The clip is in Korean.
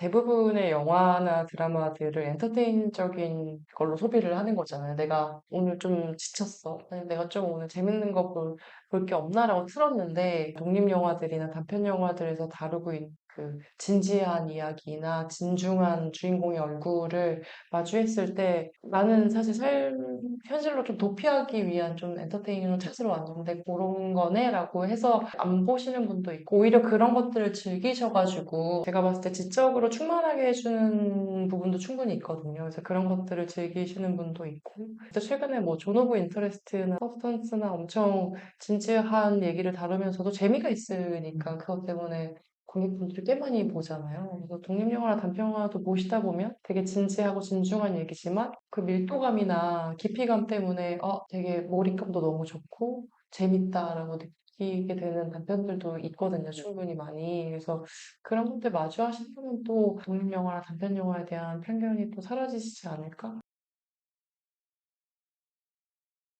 대부분의 영화나 드라마들을 엔터테인적인 걸로 소비를 하는 거잖아요. 내가 오늘 좀 지쳤어. 아니, 내가 좀 오늘 재밌는 거 볼, 볼게 없나라고 틀었는데 독립 영화들이나 단편 영화들에서 다루고 있는 그 진지한 이야기나 진중한 주인공의 얼굴을 마주했을 때 나는 사실 삶, 현실로 좀 도피하기 위한 좀 엔터테인을 찾으러 왔는데 그런 거네? 라고 해서 안 보시는 분도 있고 오히려 그런 것들을 즐기셔가지고 제가 봤을 때 지적으로 충만하게 해주는 부분도 충분히 있거든요. 그래서 그런 것들을 즐기시는 분도 있고 그래서 최근에 뭐 존 오브 인터레스트나 서브스턴스나 엄청 진지한 얘기를 다루면서도 재미가 있으니까 그것 때문에 관객분들이 꽤 많이 보잖아요. 그래서 독립영화나 단편영화도 보시다 보면 되게 진지하고 진중한 얘기지만 그 밀도감이나 깊이감 때문에 어, 되게 몰입감도 너무 좋고 재밌다라고 느끼게 되는 단편들도 있거든요. 충분히 많이. 그래서 그런 분들 마주하신다면 또 독립영화나 단편영화에 대한 편견이 또 사라지시지 않을까?